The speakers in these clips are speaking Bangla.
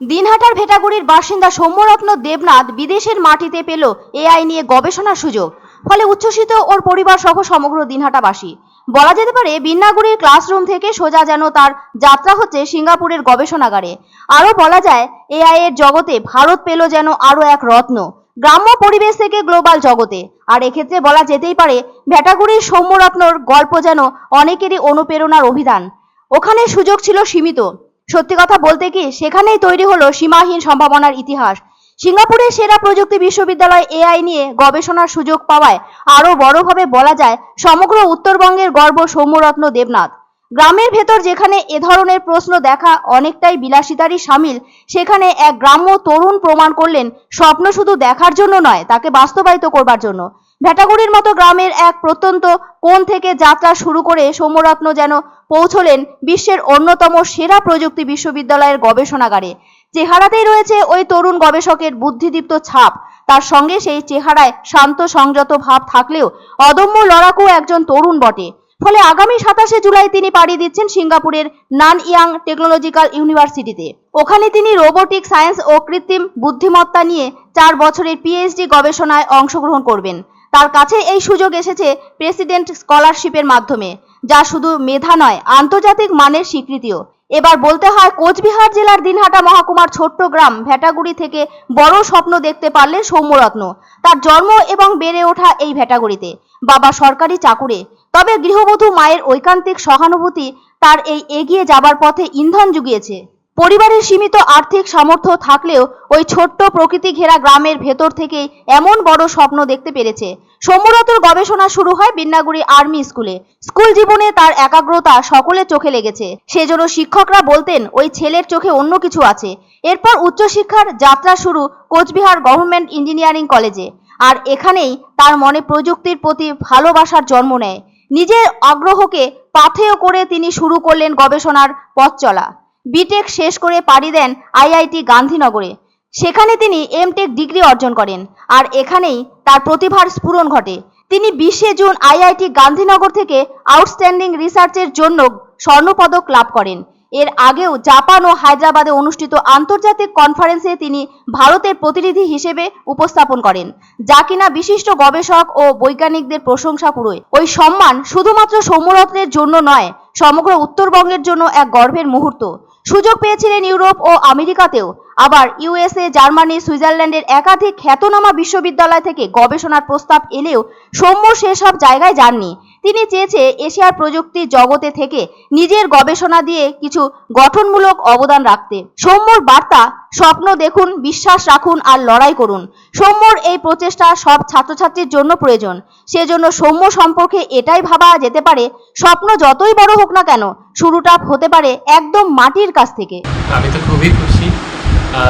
দিনহাটার ভেটাগুড়ির বাসিন্দা সৌম্যরত্ন দেবনাথ বিদেশের মাটিতে পেল এআই নিয়ে গবেষণার সুযোগ, ফলে উচ্ছ্বসিত ওর পরিবার সহ সমগ্র দিনহাটাবাসী। বলা যেতে পারে বিন্নাগুড়ির ক্লাসরুম থেকে সোজা যেন তার যাত্রা হচ্ছে সিঙ্গাপুরের গবেষণাগারে। আরও বলা যায়, এআই এর জগতে ভারত পেল যেন আরও এক রত্ন, গ্রাম্য পরিবেশ থেকে গ্লোবাল জগতে। আর এক্ষেত্রে বলা যেতেই পারে, ভেটাগুড়ির সৌম্যরত্নর গল্প যেন অনেকেরই অনুপ্রেরণার অভিধান। ওখানে সুযোগ ছিল সীমিত। সত্যি কথা বলতে কি, সেখানেই তৈরি হলো সীমাহীন সম্ভাবনার ইতিহাস। সিঙ্গাপুরের সেরা প্রযুক্তি বিশ্ববিদ্যালয় এআই নিয়ে গবেষণার সুযোগ পাওয়ায় আরও বড়ভাবে বলা যায় সমগ্র উত্তরবঙ্গের গর্ব সৌম্যরত্ন দেবনাথ। গ্রামের ভেতর যেখানে এ ধরনের প্রশ্ন দেখা অনেকটাই বিলাসিতারই সামিল, সেখানে এক গ্রাম্য তরুণ প্রমাণ করলেন, স্বপ্ন শুধু দেখার জন্য নয়, তাকে বাস্তবায়িত করবার জন্য। ভেটাগুড়ির মতো গ্রামের এক প্রত্যন্ত কোণ থেকে যাত্রা শুরু করে সৌম্যরত্ন যেন পৌঁছলেন বিশ্বের অন্যতম সেরা প্রযুক্তি বিশ্ববিদ্যালয়ের গবেষণাগারে। চেহারাতেই রয়েছে ওই তরুণ গবেষকের বুদ্ধিদীপ্ত ছাপ। তার সঙ্গে সেই চেহারায় শান্ত, সংযত ভাব থাকলেও অদম্য লড়াকু একজন তরুণ বটে। ফলে আগামী সাতাশে জুলাই তিনি পাড়ি দিচ্ছেন সিঙ্গাপুরের নান ইয়াং টেকনোলজিক্যাল ইউনিভার্সিটিতে। ওখানে তিনি রোবোটিক সায়েন্স ও কৃত্রিম বুদ্ধিমত্তা নিয়ে চার বছরের পিএইচডি গবেষণায় অংশগ্রহণ করবেন। তার কাছে এই সুযোগ এসেছে প্রেসিডেন্ট স্কলারশিপের মাধ্যমে, যা শুধু মেধা নয়, আন্তর্জাতিক মানের স্বীকৃতিও। এবার বলতে হয়, কোচবিহার জেলার দিনহাটা মহকুমার ছোট্ট গ্রাম ভেটাগুড়ি থেকে বড় স্বপ্ন দেখতে পারলেন সৌম্যরত্ন। তার জন্ম এবং বেড়ে ওঠা এই ভেটাগুড়িতে। বাবা সরকারি চাকুরে, তবে গৃহবধূ মায়ের ঐকান্তিক সহানুভূতি তার এই এগিয়ে যাবার পথে ইন্ধন জুগিয়েছে। পরিবারের সীমিত আর্থিক সামর্থ্য থাকলেও ওই ছোট্ট প্রকৃতি ঘেরা গ্রামের ভেতর থেকেই এমন বড় স্বপ্ন দেখতে পেরেছে। সৌম্যরতর গবেষণা শুরু হয় বিন্নাগুড়ি আর্মি স্কুলে। স্কুল জীবনে তার একাগ্রতা সকলের চোখে লেগেছে। সেজন্য শিক্ষকরা বলতেন, ওই ছেলের চোখে অন্য কিছু আছে। এরপর উচ্চশিক্ষার যাত্রা শুরু কোচবিহার গভর্নমেন্ট ইঞ্জিনিয়ারিং কলেজে। আর এখানেই তার মনে প্রযুক্তির প্রতি ভালোবাসার জন্ম নেয়। নিজের আগ্রহকে পাথেয় করে তিনি শুরু করলেন গবেষণার পথ চলা বিটেক শেষ করে পাড়ি দেন আইআইটি গান্ধীনগরে। সেখানে তিনি এমটেক ডিগ্রি অর্জন করেন, আর এখানেই তার প্রতিভার স্ফুরণ ঘটে। তিনি বিশে জুন আইআইটি গান্ধীনগর থেকে আউটস্ট্যান্ডিং রিসার্চের জন্য স্বর্ণপদক লাভ করেন। এর আগেও জাপান ও হায়দ্রাবাদে অনুষ্ঠিত আন্তর্জাতিক কনফারেন্সে তিনি ভারতের প্রতিনিধি হিসেবে উপস্থাপন করেন, যা কিনা বিশিষ্ট গবেষক ও বৈজ্ঞানিকদের প্রশংসা কুড়োয় ওই সম্মান শুধুমাত্র সৌম্যরত্নের জন্য নয়, সমগ্র উত্তরবঙ্গের জন্য এক গর্বের মুহূর্ত। সুযোগ পেয়েছিলেন ইউরোপ ও আমেরিকাতেও। আবার ইউএসএ, জার্মানি, সুইজারল্যান্ডের একাধিক খ্যাতনামা বিশ্ববিদ্যালয় থেকে গবেষণার প্রস্তাব এলেও সৌম্য সেসব জায়গায় যাননি। তিনি চেয়েছে এশিয়ার প্রযুক্তি জগতে থেকে নিজের গবেষণা দিয়ে কিছু গঠনমূলক অবদান রাখতে। সৌম্যর বার্তা, স্বপ্ন দেখুন, বিশ্বাস রাখুন আর লড়াই করুন। সৌম্যর এই প্রচেষ্টা সব ছাত্রছাত্রীর জন্য প্রয়োজন। সেজন্য সৌম্য সম্পর্কে এটাই ভাবা যেতে পারে, স্বপ্ন যতই বড় হোক না কেন, শুরুটা হতে পারে একদম মাটির কাছ থেকে। আমি তো খুবই খুশি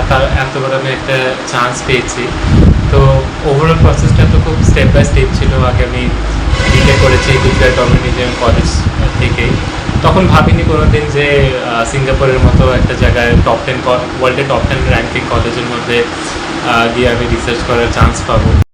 তার এত বড় আমি একটা চান্স পেয়েছি। তো ওভারঅল প্রসেসটা তো খুব স্টেপ বাই স্টেপ ছিল আগে আমি বিটে করেছি গুজরাট ইঞ্জিনিয়ারিং কলেজ থেকেই। তখন ভাবিনি কোনোদিন যে সিঙ্গাপুরের মতো একটা জায়গায় টপ টেন ওয়ার্ল্ডের টপ টেন র্যাঙ্কিং কলেজের মধ্যে গিয়ে আমি রিসার্চ করার চান্স পাবো।